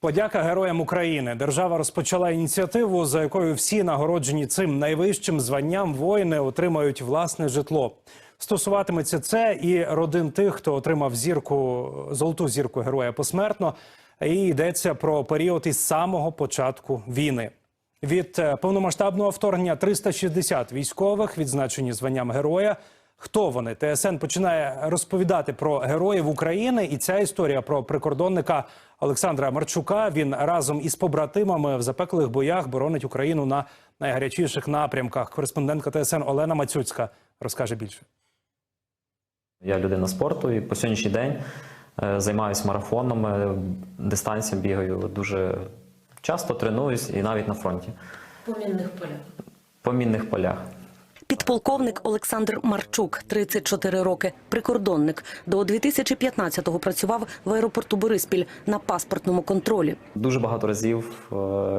Подяка героям України. Держава розпочала ініціативу, за якою всі нагороджені цим найвищим званням воїни отримають власне житло. Стосуватиметься це і родин тих, хто отримав зірку золоту зірку героя посмертно. І йдеться про період із самого початку війни. Від е, повномасштабного вторгнення 360 військових відзначені званням героя. Хто вони? ТСН починає розповідати про героїв України, і ця історія про прикордонника Олександра Марчука. Він разом із побратимами в запеклих боях боронить Україну на найгарячіших напрямках. Кореспондентка ТСН Олена Мацюцька розкаже більше. Я людина спорту і по сьогоднішній день е, займаюся марафонами, дистанціям бігаю дуже часто тренуюсь і навіть на фронті По мінних полях. по мінних полях. Підполковник Олександр Марчук, 34 роки, прикордонник. До 2015-го працював в аеропорту Бориспіль на паспортному контролі. Дуже багато разів, е,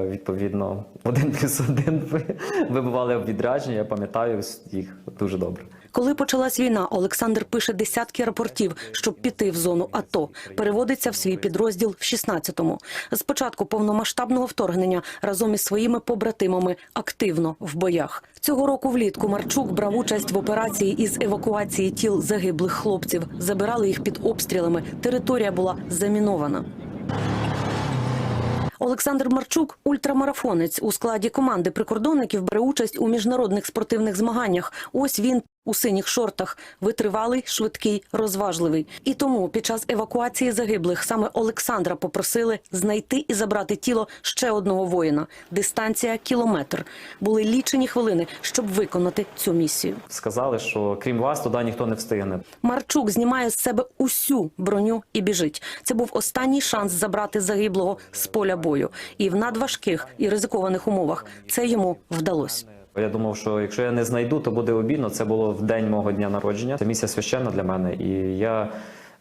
відповідно, один плюс один ви- вибивали відрядження. Я пам'ятаю їх дуже добре. Коли почалась війна, Олександр пише десятки рапортів, щоб піти в зону АТО. Переводиться в свій підрозділ в 16-му. З початку повномасштабного вторгнення разом із своїми побратимами активно в боях. Цього року влітку Марчук брав участь в операції із евакуації тіл загиблих хлопців. Забирали їх під обстрілами. Територія була замінована. Олександр Марчук ультрамарафонець у складі команди прикордонників бере участь у міжнародних спортивних змаганнях. Ось він у синіх шортах, витривалий, швидкий, розважливий. І тому під час евакуації загиблих саме Олександра попросили знайти і забрати тіло ще одного воїна. Дистанція кілометр. Були лічені хвилини, щоб виконати цю місію. Сказали, що крім вас туди ніхто не встигне. Марчук знімає з себе усю броню і біжить. Це був останній шанс забрати загиблого з поля бою. І в надважких і ризикованих умовах це йому вдалося. Я думав, що якщо я не знайду, то буде обідно. Це було в день мого дня народження. Це місія священна для мене. І я,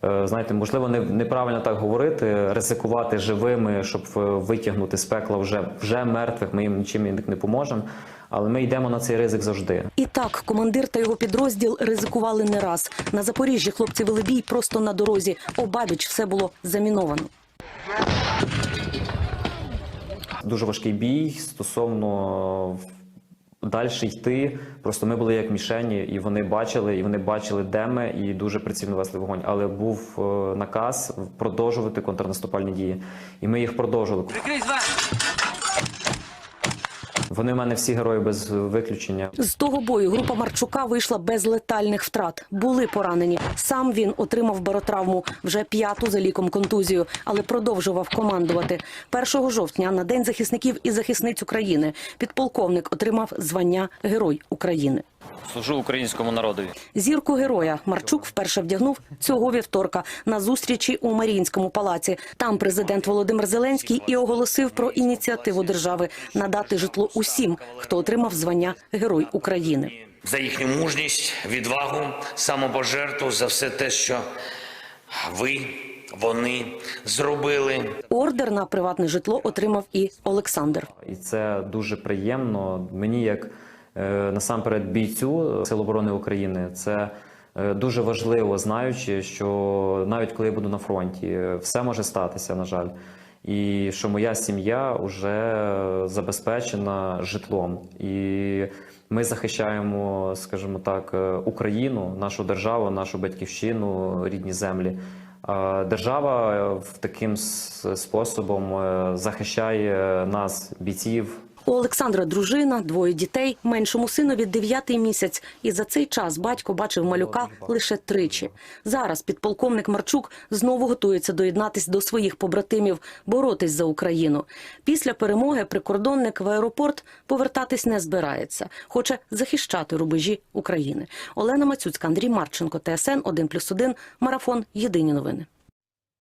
е, знаєте, можливо, не, неправильно так говорити, ризикувати живими, щоб е, витягнути з пекла вже, вже мертвих. Ми їм нічим не поможемо. Але ми йдемо на цей ризик завжди. І так, командир та його підрозділ ризикували не раз. На Запоріжжі хлопці вели бій просто на дорозі. Обабіч все було заміновано. Дуже важкий бій стосовно далі йти. Просто ми були як мішені, і вони бачили, і вони бачили, де ми, і дуже прицільно весли вогонь. Але був е, наказ продовжувати контрнаступальні дії, і ми їх продовжували. Вони в мене всі герої без виключення. З того бою група Марчука вийшла без летальних втрат. Були поранені. Сам він отримав баротравму, вже п'яту за ліком контузію, але продовжував командувати. 1 жовтня на День захисників і захисниць України підполковник отримав звання Герой України. Служу українському народові. Зірку героя Марчук вперше вдягнув цього вівторка на зустрічі у Маріїнському палаці. Там президент Володимир Зеленський і оголосив про ініціативу держави надати житло усім, хто отримав звання Герой України. за їхню мужність, відвагу, самопожертву, за все те, що ви, вони зробили. Ордер на приватне житло отримав і Олександр. І це дуже приємно. Мені, як насамперед бійцю Сил оборони України, це е, дуже важливо, знаючи, що навіть коли я буду на фронті, е, все може статися, на жаль. І що моя сім'я вже забезпечена житлом. І ми захищаємо, скажімо так, е, Україну, нашу державу, нашу батьківщину, рідні землі. Держава е, в таким способом е, захищає нас, бійців, У Олександра дружина, двоє дітей, меншому синові дев'ятий місяць. І за цей час батько бачив малюка лише тричі. Зараз підполковник Марчук знову готується доєднатись до своїх побратимів, боротись за Україну. Після перемоги прикордонник в аеропорт повертатись не збирається. Хоче захищати рубежі України. Олена Мацюцька, Андрій Марченко, ТСН 1+,1, Марафон. Єдині новини.